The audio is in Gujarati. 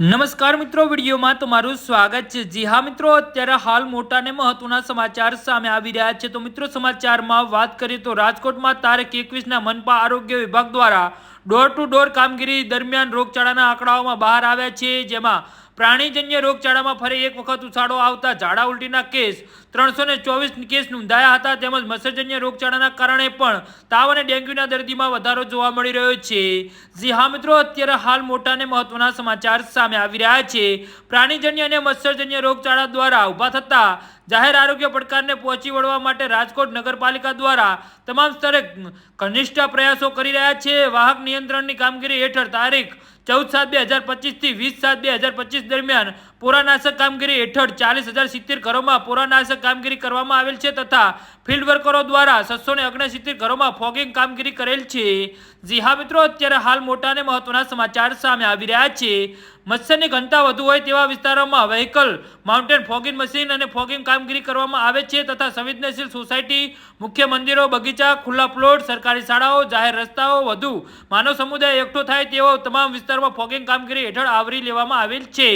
નમસ્કાર મિત્રો, વિડીયોમાં તમારું સ્વાગત છે. જી હા મિત્રો, અત્યારે હાલ મોટા અને મહત્વના સમાચાર સામે આવી રહ્યા છે. તો મિત્રો, સમાચારમાં વાત કરીએ તો રાજકોટમાં તારીખ એકવીસના મનપા આરોગ્ય વિભાગ દ્વારા ડોર ટુ ડોર કામગીરી દરમિયાન રોગચાળાના આંકડાઓમાં બહાર આવ્યા છે. જેમાં પ્રાણીજન્ય રોગચાળામાં ફરી એક વખત ઉછાળો આવતા ઝાડા ઉલટીના કેસ, ત્રણસો ને ચોવીસ કેસ નોંધાયા હતા. તેમજ મચ્છરજન્ય રોગચાળાના કારણે પણ તાવ અને ડેન્ગ્યુના દર્દીમાં વધારો જોવા મળી રહ્યો છે. જી હા મિત્રો, અત્યારે હાલ મોટા અને મહત્વના સમાચાર સામે આવી રહ્યા છે. પ્રાણીજન્ય અને મચ્છરજન્ય રોગચાળા દ્વારા ઊભા થતા જાહેર આરોગ્ય પડકારને પહોંચી વળવા માટે રાજકોટ નગરપાલિકા દ્વારા તમામ સ્તરે ઘનિષ્ઠ પ્રયાસો કરી રહ્યા છે. વાહક નિયંત્રણની કામગીરી હેઠળ તારીખ ચૌદ સાત બે હજાર પચીસથી વીસ સાત બે હજાર પચીસ દરમિયાન પુરાનાશક કામગીરી હેઠળ ચાલીસ હજાર સિત્તેર ઘરોમાં પુરાનાશક કામગીરી કરવામાં આવેલ છે તથા ફિલ્ડ વર્કરો દ્વારા છસો ને ઓગણસિત્તેર ઘરોમાં ફોગિંગ કામગીરી કરેલ છે. જી હા મિત્રો, અત્યારે હાલ મોટા અને મહત્વના સમાચાર સામે આવી રહ્યા છે. મત્સ્યની ઘનતા વધુ હોય તેવા વિસ્તારોમાં વ્હીકલ માઉન્ટેન ફોગિંગ મશીન અને ફોગિંગ કામગીરી કરવામાં આવે છે તથા સંવેદનશીલ સોસાયટી મુખ્ય મંદિરો, બગીચા, ખુલ્લા પ્લોટ સરકારી શાળાઓ, જાહેર રસ્તાઓ, વધુ માનવ સમુદાય એકઠો થાય તેવો તમામ વિસ્તારમાં ફોગિંગ કામગીરી હેઠળ આવરી લેવામાં આવેલ છે.